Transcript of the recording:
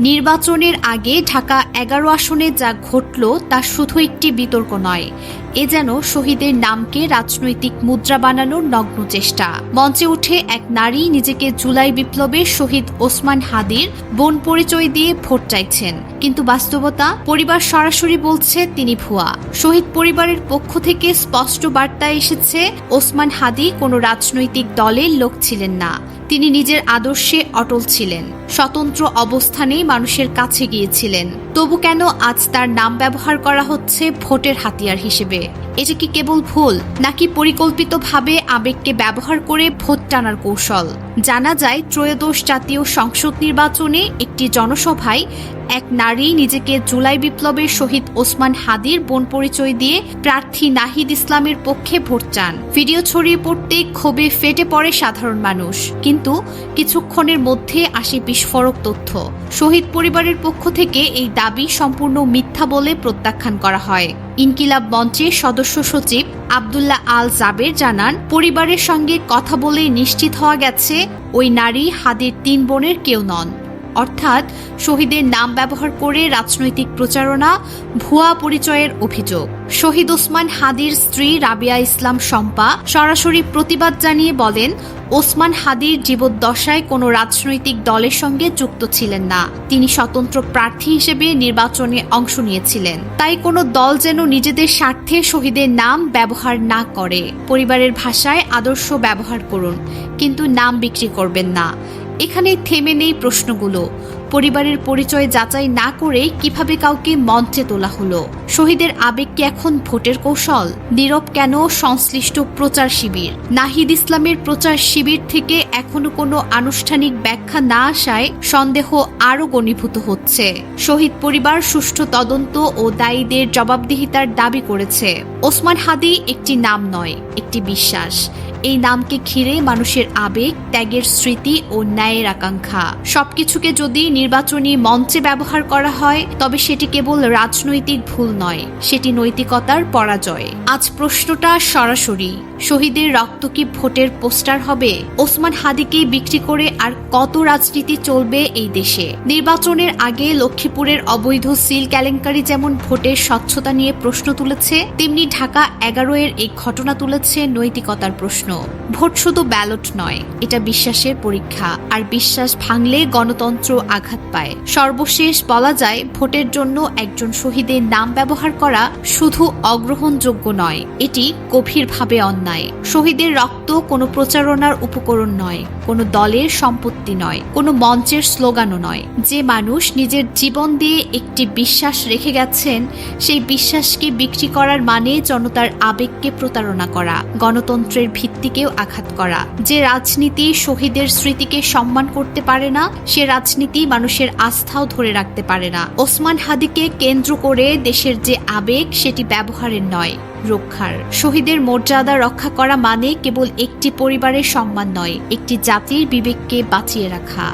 নির্বাচনের আগে ঢাকা এগারো আসনে যা ঘটল তা শুধু একটি বিতর্ক নয়। এ যেন শহীদের নামকে রাজনৈতিক মুদ্রা বানানোর নগ্ন চেষ্টা। মঞ্চে উঠে এক নারী নিজেকে জুলাই বিপ্লবের শহীদ ওসমান হাদির বোন পরিচয় দিয়ে ভোট চাইছেন। কিন্তু বাস্তবতা, পরিবার সরাসরি বলছে তিনি ভুয়া। শহীদ পরিবারের পক্ষ থেকে স্পষ্ট বার্তা এসেছে, ওসমান হাদি কোনো রাজনৈতিক দলের লোক ছিলেন না। তিনি নিজের আদর্শে অটল ছিলেন। স্বতন্ত্র অবস্থানেই মানুষের কাছে গিয়েছিলেন। তবু কেন আজ তার নাম ব্যবহার করা হচ্ছে ভোটের হাতিয়ার হিসেবে? এটা কি কেবল ভুল, নাকি পরিকল্পিতভাবে আবেগকে ব্যবহার করে ভোট টানার কৌশল? জানা যায়, ত্রয়োদশ জাতীয় সংসদ নির্বাচনে একটি জনসভায় এক নারী নিজেকে জুলাই বিপ্লবের শহীদ ওসমান হাদির বোন পরিচয় দিয়ে প্রার্থী নাহিদ ইসলামের পক্ষে ভোট চান। ভিডিও ছড়িয়ে পড়তে ক্ষোভে ফেটে পড়ে সাধারণ মানুষ। কিন্তু কিছুক্ষণের মধ্যে আসে বিস্ফোরক তথ্য। শহীদ পরিবারের পক্ষ থেকে এই দাবি সম্পূর্ণ মিথ্যা বলে প্রত্যাখ্যান করা হয়। ইনকিলাব মঞ্চের সদস্য সচিব আবদুল্লাহ আল জাবের জানান, পরিবারের সঙ্গে কথা বলে নিশ্চিত হওয়া গেছে ওই নারী হাদির তিন বোনের কেউ নন। অর্থাৎ শহীদের নাম ব্যবহার করে রাজনৈতিক প্রচারণা, ভুয়া পরিচয়ের অভিযোগ। শহীদ ওসমান হাদির স্ত্রী রাবিয়া ইসলাম শম্পা সরাসরি প্রতিবাদ জানিয়ে বলেন ওসমান হাদির জীবদ্দশায় কোনো রাজনৈতিক দলের সঙ্গে যুক্ত ছিলেন না। তিনি স্বতন্ত্র প্রার্থী হিসেবে নির্বাচনে অংশ নিয়েছিলেন। তাই কোনো দল যেন নিজেদের স্বার্থে শহীদের নাম ব্যবহার না করে। পরিবারের ভাষায় আদর্শ ব্যবহার করুন, কিন্তু নাম বিক্রি করবেন না। এখানে থেমে নেই প্রশ্নগুলো। পরিবারের পরিচয় যাচাই না করে কীভাবে কাউকে মঞ্চে তোলা হলো? শহীদের আবেগ কি এখন ভোটের কৌশল? নীরব কেন সংশ্লিষ্ট প্রচার শিবির? নাহিদ ইসলামের প্রচার শিবির থেকে এখনও কোনো আনুষ্ঠানিক ব্যাখ্যা না আসায় সন্দেহ আরও গণীভূত হচ্ছে। শহীদ পরিবার সুষ্ঠু তদন্ত ও দায়ীদের জবাবদিহিতার দাবি করেছে। ওসমান হাদি একটি নাম নয়, একটি বিশ্বাস। এই নামকে ঘিরে মানুষের আবেগ, ত্যাগের স্মৃতি ও ন্যায়ের আকাঙ্ক্ষা। সবকিছুকে যদি নির্বাচনী মঞ্চে ব্যবহার করা হয়, তবে সেটি কেবল রাজনৈতিক ভুল নয়, সেটি নৈতিকতার পরাজয়। আজ প্রশ্নটা সরাসরি, শহীদের রক্ত কি ভোটের পোস্টার হবে? ওসমান হাদিকে বিক্রি করে আর কত রাজনীতি চলবে এই দেশে? নির্বাচনের আগে লক্ষ্মীপুরের অবৈধ সিল কেলেঙ্কারি যেমন ভোটের স্বচ্ছতা নিয়ে প্রশ্ন তুলেছে, তেমনি ঢাকা এগারো এর এই ঘটনা তুলেছে নৈতিকতার প্রশ্ন। ভোট শুধু ব্যালট নয়, এটা বিশ্বাসের পরীক্ষা। আর বিশ্বাস ভাঙলে গণতন্ত্র আঘাত পায়। সর্বশেষ বলা যায়, ভোটের জন্য একজন শহীদের নাম ব্যবহার করা শুধু অগ্রহণযোগ্য নয়, এটি গভীরভাবে অন্যায়। শহীদের রক্ত কোনো প্রচারণার উপকরণ নয়, কোনো দলের সম্পত্তি নয়, কোনো মঞ্চের স্লোগানও নয়। যে মানুষ নিজের জীবন দিয়ে একটি বিশ্বাস রেখে গেছেন, সেই বিশ্বাসকে বিক্রি করার মানে জনতার আবেগকে প্রতারণা করা। গণতন্ত্রের ভিত্তিকেও আঘাত করা। যে রাজনীতি শহীদের স্মৃতিকে সম্মান করতে পারে না, সে রাজনীতি মানুষের আস্থাও ধরে রাখতে পারে না। ওসমান হাদিকে কেন্দ্র করে দেশের যে আবেগ, সেটি ব্যবহারের নয়, রক্ষার। শহীদের মর্যাদা রক্ষা করা মানে কেবল একটি পরিবারের সম্মান নয়, একটি জাতির বিবেককে বাঁচিয়ে রাখা।